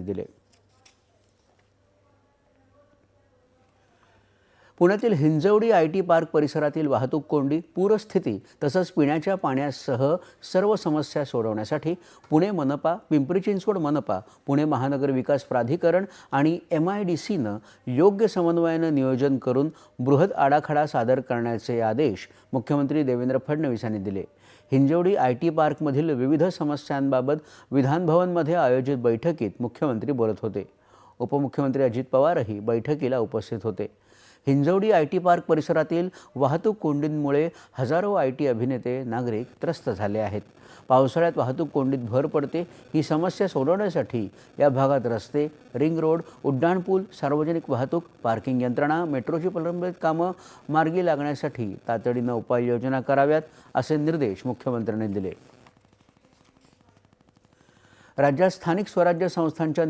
दिले पुण्यातील Hinjawadi I T park परिसरातील वाहतूक कोंडी पूरस्थिती तसंच पिण्याच्या पाण्यासह सर्व समस्या सोडवण्यासाठी पुणे मनपा पिंपरी चिंचवड मनपा पुणे महानगर विकास प्राधिकरण आणि एम आय डी सीनं योग्य समन्वयानं नियोजन करून बृहद आडाखडा सादर करण्याचे आदेश मुख्यमंत्री देवेंद्र फडणवीस यांनी दिले. हिंजवडी आय टी पार्कमधील विविध समस्यांबाबत विधानभवनमध्ये आयोजित बैठकीत मुख्यमंत्री बोलत होते. उपमुख्यमंत्री अजित पवारही बैठकीला उपस्थित होते. हिंजवडी आय टी पार्क परिसरातील वाहतूक कोंडींमुळे हजारो आय टी अभिनेते नागरिक त्रस्त झाले आहेत. पावसाळ्यात वाहतूक कोंडीत भर पडते ही समस्या सोडवण्यासाठी या भागात रस्ते रिंग रोड उड्डाणपूल सार्वजनिक वाहतूक पार्किंग यंत्रणा मेट्रोची प्रलंबित कामं मार्गी लागण्यासाठी तातडीनं उपाययोजना कराव्यात असे निर्देश मुख्यमंत्र्यांनी दिले. राज्यात स्थानिक स्वराज्य संस्थांच्या